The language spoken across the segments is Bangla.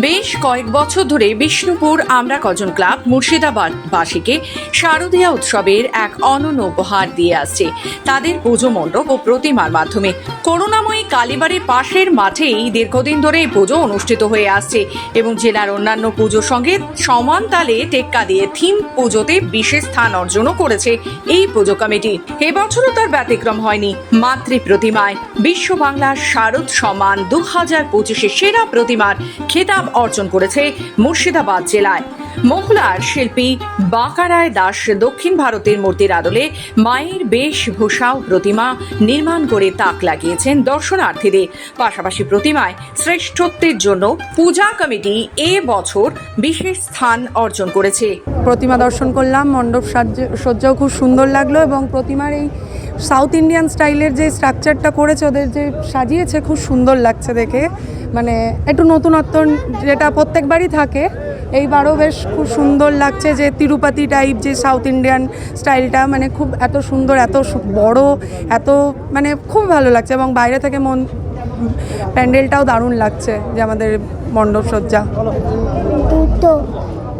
বেশ কয়েক বছর ধরে বিষ্ণুপুর আমরা কজন ক্লাব মুর্শিদাবাদ বাসীকে শারদীয়া উৎসবের এক অনন্য উপহার দিয়ে আসছে। তাদের পুজো মণ্ডপ ও প্রতিমার মাধ্যমে। করুণাময়ী কালীবাড়ির পাশের মাঠেই দীর্ঘদিন ধরে এই পুজো অনুষ্ঠিত হয়ে আসছে এবং জেলার অন্যান্য পুজোর সঙ্গে সমান তালে টেক্কা দিয়ে থিম পুজোতে বিশেষ স্থান অর্জনও করেছে এই পুজো কমিটি। এবছরও তার ব্যতিক্রম হয়নি। মাতৃ প্রতিমায় বিশ্ব বাংলার শারদ সম্মান দু হাজার পঁচিশে সেরা প্রতিমার খেতাব অর্জন করেছে মুর্শিদাবাদ জেলায়। মহুলার শিল্পী বাঁকারায় দাস দক্ষিণ ভারতের মূর্তির আদলে মায়ের বেশভূষা ও প্রতিমা নির্মাণ করে তাক লাগিয়েছেন দর্শনার্থীদের। পাশাপাশি প্রতিমায় শ্রেষ্ঠত্বের জন্য পূজা কমিটি এ বছর বিশেষ স্থান অর্জন করেছে। প্রতিমা দর্শন করলাম, মণ্ডপ সাজ্জ- সজ্জাও খুব সুন্দর লাগল এবং প্রতিমার এই সাউথ ইন্ডিয়ান স্টাইলের যে স্ট্রাকচারটা করেছে, ওদের যে সাজিয়েছে, খুব সুন্দর লাগছে দেখে। মানে একটু নতুনত্ব যেটা প্রত্যেকবারই থাকে এইবারও বেশ খুব সুন্দর লাগছে যে তিরুপতি টাইপ যে সাউথ ইন্ডিয়ান স্টাইলটা মানে খুব এত সুন্দর এত বড় এত মানে খুব ভালো লাগছে এবং বাইরে থেকে মন প্যান্ডেলটাও দারুণ লাগছে যে আমাদের মণ্ডপ সজ্জা। দুটো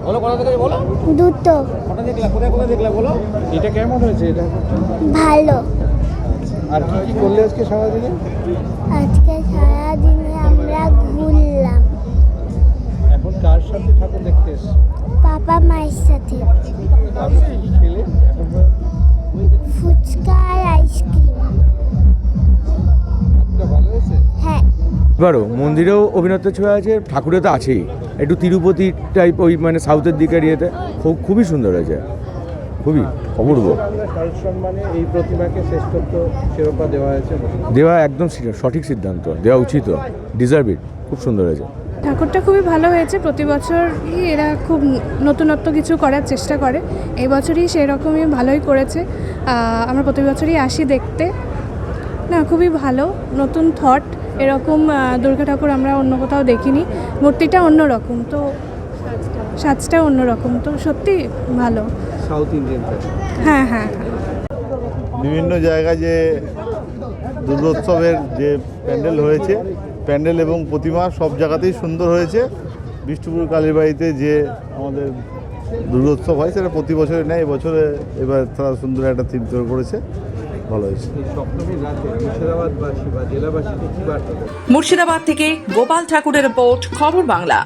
বলো কোথা থেকে বলো? দুটো কোথা দেখলা? কোথায় কোথায় দেখলা বলো? এটা কেমন হয়েছে এটা? ভালো। আর কি কি করলে আজকে সারাদিনে? আজকে সারাদিনে মায়ের সাথে ফুচকা আইসক্রিম। হ্যাঁ। মন্দিরেও অভিনত্ব ছোঁয়া আছে, ঠাকুরে তো আছেই। একটু তিরুপতি টাইপ ওই মানে সাউথের দিকের ইয়েতে খুব, খুবই সুন্দর হয়েছে। খুবই অপূর্ব। এই প্রতিমাকে শ্রেষ্ঠত্ব দেওয়া দেওয়া একদম সঠিক সিদ্ধান্ত। দেওয়া উচিত। ডিজার্ভ ইট খুব সুন্দর হয়েছে। ঠাকুরটা খুবই ভালো হয়েছে। প্রতি বছরই এরা খুব নতুনত্ব কিছু করার চেষ্টা করে। এই বছরই সেই রকমই ভালোই করেছে। আমরা প্রতি বছরই আসি দেখতে। না খুবই ভালো নতুন থট। এরকম দুর্গা ঠাকুর আমরা অন্য কোথাও দেখিনি। মূর্তিটা অন্য রকম তো সাজটা অন্য রকম তো সত্যি ভালো। সাউথ ইন্ডিয়ান হ্যাঁ হ্যাঁ হ্যাঁ। বিভিন্ন জায়গায় যে দুর্গোৎসবের যে প্যান্ডেল হয়েছে, প্যান্ডেল এবং প্রতিমা সব জায়গাতেই সুন্দর হয়েছে। বিষ্ণুপুর কালীবাড়িতে যে আমাদের দুর্গোৎসব হয়, সেটা প্রতি বছরে নেয়। এবছরে এবার তারা সুন্দর একটা থিম তৈরি করেছে। ভালো হয়েছে? মুর্শিদাবাদ থেকে গোপাল ঠাকুরের রিপোর্ট খবর বাংলা।